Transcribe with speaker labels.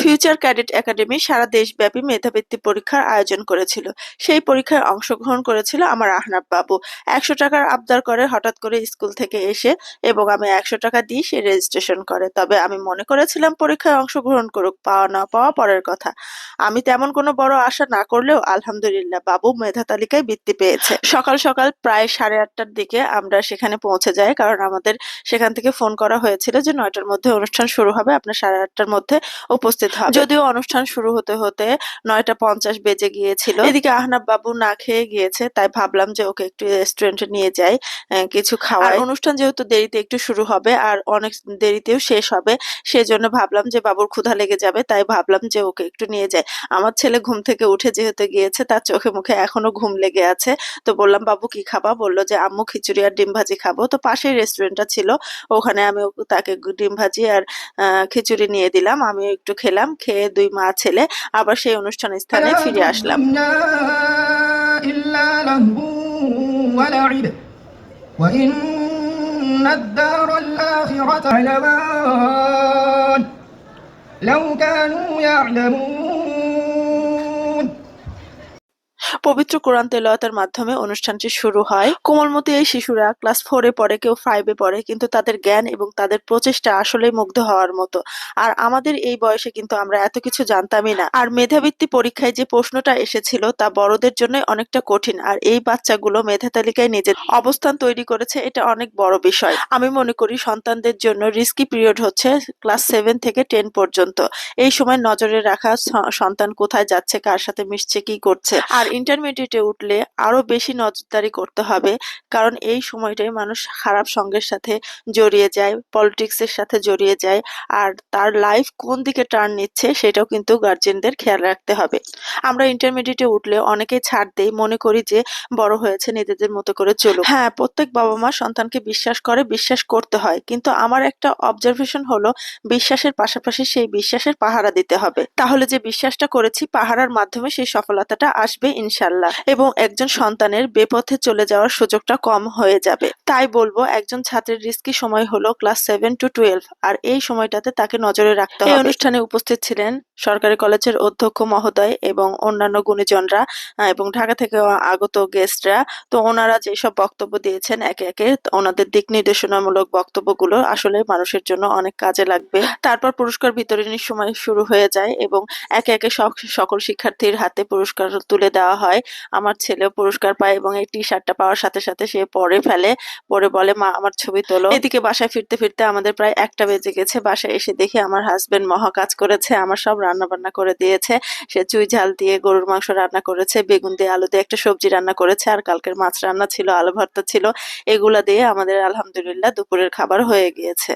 Speaker 1: Future cadet academy সারা দেশব্যাপী মেধাবৃত্তি পরীক্ষার আয়োজন করেছিল। সেই পরীক্ষায় অংশগ্রহণ করেছিল আমার আহনাব বাবু। একশো টাকার আবদার করে হঠাৎ করে স্কুল থেকে এসে এবং আমি একশো টাকা দিয়ে সে রেজিস্ট্রেশন করে। তবে আমি মনে করেছিলাম পরীক্ষায় অংশগ্রহণ করুক, পাওয়া না পাওয়া পরের কথা। আমি তেমন কোনো বড় আশা না করলেও আলহামদুলিল্লাহ, বাবু মেধা তালিকায় বৃত্তি পেয়েছে। সকাল সকাল প্রায় সাড়ে আটটার দিকে আমরা সেখানে পৌঁছে যাই, কারণ আমাদের সেখান থেকে ফোন করা হয়েছিল যে নয়টার মধ্যে অনুষ্ঠান শুরু হবে। আপনার সাড়ে আটটার মধ্যে উপস্থিত হবে। যদিও অনুষ্ঠান শুরু হতে হতে নয়টা পঞ্চাশ বেজে গিয়েছিল। এদিকে আহনাব বাবু না খেয়ে গিয়েছে তাই ভাবলাম যে ওকে একটু রেস্টুরেন্টে নিয়ে যাই কিছু খাওয়াই। অনুষ্ঠান যেহেতু দেরিতে একটু শুরু হবে আর অনেক দেরিতেও শেষ হবে সেজন্য ভাবলাম যে বাবুর ক্ষুধা লেগে যাবে তাই ভাবলাম যে ওকে একটু নিয়ে যাই। আমার ছেলে ঘুম থেকে উঠে যেহেতু গিয়েছে তার চোখে মুখে এখনও ঘুম লেগে আছে। তো বললাম বাবু কি খাবা? বলল যে আম্মু খিচুড়ি আর ডিম ভাজি খাব। তো পাশেই রেস্টুরেন্টটা ছিল ওখানে আমি তাকে ডিম ভাজি আর আহ, খিচুড়ি নিয়ে দিলাম। আমি একটু খেলাম খেয়ে দুই মা ছেলে আবার সেই অনুষ্ঠান স্থানে ফিরে আসলাম
Speaker 2: الدنيا إلا لهو ولعب وإن الدار الآخرة لمان لو كانوا يعلمون
Speaker 1: পবিত্র কোরআন তেলাওয়াতের মাধ্যমে অনুষ্ঠানটি শুরু হয়। কোমলমতি এই শিশুরা ক্লাস ফোরে পড়ে, কেউ ফাইভে পড়ে, কিন্তু তাদের জ্ঞান এবং তাদের প্রচেষ্টা আসলেই মুগ্ধ হওয়ার মতো। আর আমাদের এই বয়সে কিন্তু আমরা এত কিছু জানতামই না। আর মেধাবৃত্তি পরীক্ষায় যে প্রশ্নটা এসেছিল তা বড়দের জন্য অনেকটা কঠিন, আর এই বাচ্চাগুলো মেধা তালিকায় নিজের অবস্থান তৈরি করেছে, এটা অনেক বড় বিষয়। আমি মনে করি সন্তানদের জন্য রিস্কি পিরিয়ড হচ্ছে ক্লাস সেভেন থেকে টেন পর্যন্ত। এই সময় নজরে রাখা সন্তান কোথায় যাচ্ছে, কার সাথে মিশছে, কি করছে। আর ইন্টারমিডিয়েটে উঠলে আরও বেশি নজরদারি করতে হবে, কারণ এই সময়টাই মানুষ খারাপ সঙ্গের সাথে জড়িয়ে যায় পলিটিক্স এর সাথে জড়িয়ে যায়, আর তার লাইফ কোন দিকে টার্ন নিচ্ছে সেটাও কিন্তু গার্জেনদের খেয়াল রাখতে হবে। আমরা ইন্টারমিডিয়েটে উঠলে অনেকেই ছাড় দেই, মনে করি যে বড় হয়েছে, নিজেদের মতো করে চলো হ্যাঁ প্রত্যেক বাবা মা সন্তানকে বিশ্বাস করে, বিশ্বাস করতে হয়, কিন্তু আমার একটা অবজারভেশন হলো, বিশ্বাসের পাশাপাশি সেই বিশ্বাসের পাহারা দিতে হবে। তাহলে যে বিশ্বাসটা করেছি, পাহারার মাধ্যমে সেই সফলতাটা আসবে ইনশাল্লাহ এবং একজন সন্তানের বেপথে চলে যাওয়ার সুযোগটা কম হয়ে যাবে। তাই বলব একজন ছাত্রের রিস্কি সময় হলো ক্লাস সেভেন টু টুয়েলভ আর এই সময়টাতে তাকে নজরে রাখতে হবে। অনুষ্ঠানে উপস্থিত ছিলেন সরকারি কলেজের অধ্যক্ষ মহোদয় এবং অন্যান্য গুণীজনরা এবং ঢাকা থেকে আগত গেস্টরা। তো ওনারা যেসব বক্তব্য দিয়েছেন, একে একে ওনাদের দিক নির্দেশনামূলক বক্তব্যগুলো আসলে মানুষের জন্য অনেক কাজে লাগবে। তারপর পুরস্কার বিতরণের সময় শুরু হয়ে যায় এবং একে একে সকল শিক্ষার্থীর হাতে পুরস্কার তুলে দেওয়া হয়। আমার ছেলেও পুরস্কার পায় এবং এই টি শার্টটা পাওয়ার সাথে সাথে সে পরে ফেলে, পরে বলে, মা, আমার ছবি তোলো। এদিকে বাসায় ফিরতে ফিরতে আমাদের প্রায় একটা বেজে গেছে। বাসায় এসে দেখি আমার হাজবেন্ড মহা কাজ করেছে, আমার সব রান্না বান্না করে দিয়েছে। সে চুই ঝাল দিয়ে গরুর মাংস রান্না করেছে, বেগুন দিয়ে আলু দিয়ে একটা সবজি রান্না করেছে, আর কালকের মাছ রান্না ছিল, আলু ভর্তা ছিল। এগুলা দিয়ে আমাদের আলহামদুলিল্লাহ দুপুরের খাবার হয়ে গিয়েছে।